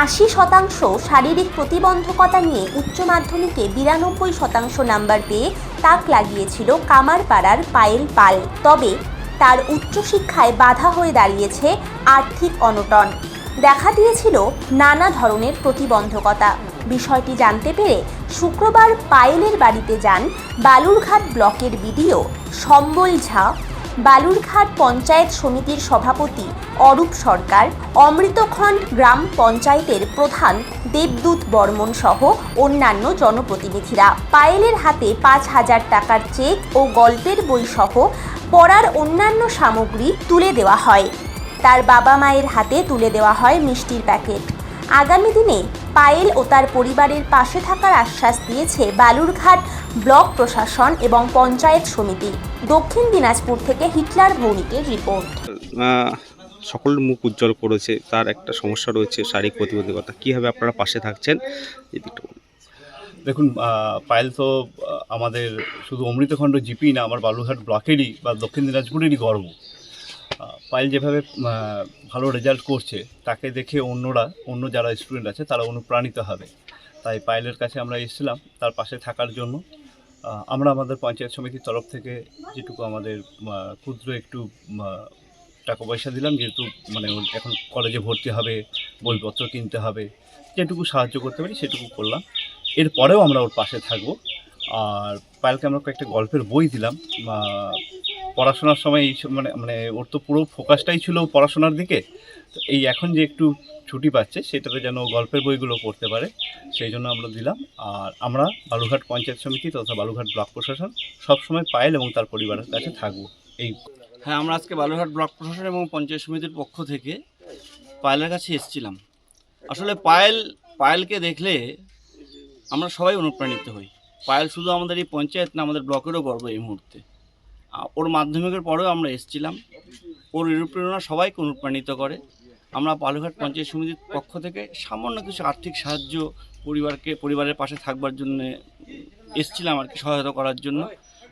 আশি শতাংশ শারীরিক প্রতিবন্ধকতা নিয়ে উচ্চ মাধ্যমিকে বিরানব্বই শতাংশ নাম্বার পেয়ে তাক লাগিয়েছিল কামারপাড়ার পায়েল পাল। তবে তার উচ্চশিক্ষায় বাধা হয়ে দাঁড়িয়েছে আর্থিক অনটন। দেখা দিয়েছিল নানা ধরনের প্রতিবন্ধকতা। বিষয়টি জানতে পেরে শুক্রবার পায়েলের বাড়িতে যান বালুরঘাট ব্লকের বিডিও সম্বল ঝা বালুরঘাট পঞ্চায়েত সমিতির সভাপতি অরূপ সরকার, অমৃতখণ্ড গ্রাম পঞ্চায়েতের প্রধান দেবদূত বর্মন সহ অন্যান্য জনপ্রতিনিধিরা। পায়েলের হাতে পাঁচ হাজার টাকার চেক ও গল্পের বই সহ পড়ার অন্যান্য সামগ্রী তুলে দেওয়া হয়। তার বাবা মায়ের হাতে তুলে দেওয়া হয় মিষ্টির প্যাকেট। আগামী দিনে পায়েল ও তার পরিবারের পাশে থাকার আশ্বাস দিয়েছে বালুরঘাট ব্লক প্রশাসন এবং পঞ্চায়েত সমিতি। দক্ষিণ দিনাজপুর থেকে হিটলার ভৌমিকের রিপোর্ট। সকল মুখ উজ্জ্বল করেছে তার একটা সমস্যা রয়েছে শারীরিক প্রতিবন্ধকতা। কীভাবে আপনারা পাশে থাকছেন। দেখুন পায়েল তো আমাদের শুধু অমৃতখণ্ড জিপি না আমার বালুরঘাট ব্লকেরই বা দক্ষিণ দিনাজপুরেরই গর্ব। পায়েল যেভাবে ভালো রেজাল্ট করছে, তাকে দেখে অন্যরা, অন্য যারা স্টুডেন্ট আছে, তারা অনুপ্রাণিত হবে। তাই পায়েলের কাছে আমরা এসেছিলাম, তার পাশে থাকার জন্য। আমরা আমাদের পঞ্চায়েত সমিতির তরফ থেকে যেটুকু আমাদের ক্ষুদ্র একটু টাকা পয়সা দিলাম, যেহেতু মানে এখন কলেজে ভর্তি হবে, বইপত্র কিনতে হবে, যেটুকু সাহায্য করতে পারি সেটুকু করলাম। এরপরেও আমরা ওর পাশে থাকব। আর পায়েলকে আমরা কয়েকটা গল্পের বই দিলাম পড়াশোনার সময় এই মানে মানে ওর তো পুরো ফোকাসটাই ছিল পড়াশোনার দিকে। তো এই এখন যে একটু ছুটি পাচ্ছে, সেটাতে যেন গল্পের বইগুলো পড়তে পারে, সেই জন্য আমরা দিলাম। আর আমরা বালুঘাট পঞ্চায়েত সমিতি তথা বালুঘাট ব্লক প্রশাসন সবসময় পায়েল এবং তার পরিবারের কাছে থাকব। এই হ্যাঁ আমরা আজকে বালুরঘাট ব্লক প্রশাসন এবং পঞ্চায়েত সমিতির পক্ষ থেকে পায়েলের কাছে এসেছিলাম। আসলে পায়েল, পায়েলকে দেখলে আমরা সবাই অনুপ্রাণিত হই। পায়েল শুধু আমাদের এই পঞ্চায়েত না, আমাদের ব্লকেরও গর্ব এই মুহূর্তে। ওর মাধ্যমিকের পরেও আমরা এসেছিলাম। ওর অনুপ্রেরণা সবাইকে অনুপ্রাণিত করে। আমরা বালুরঘাট পঞ্চায়েত সমিতির পক্ষ থেকে সামান্য কিছু আর্থিক সাহায্য পরিবারকে, পরিবারের পাশে থাকবার জন্য এসেছিলাম আর কি, সহায়তা করার জন্য।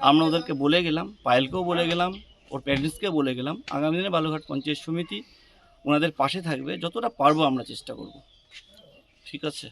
আমরা ওদেরকে বলে গেলাম, পায়েলকেও বলে গেলাম, ওর প্যারেন্টসকে বলে গেলাম, আগামী দিনে বালুঘাট পঞ্চায়েত সমিতি ওনাদের পাশে থাকবে, যতটা পারব আমরা চেষ্টা করব। ঠিক আছে?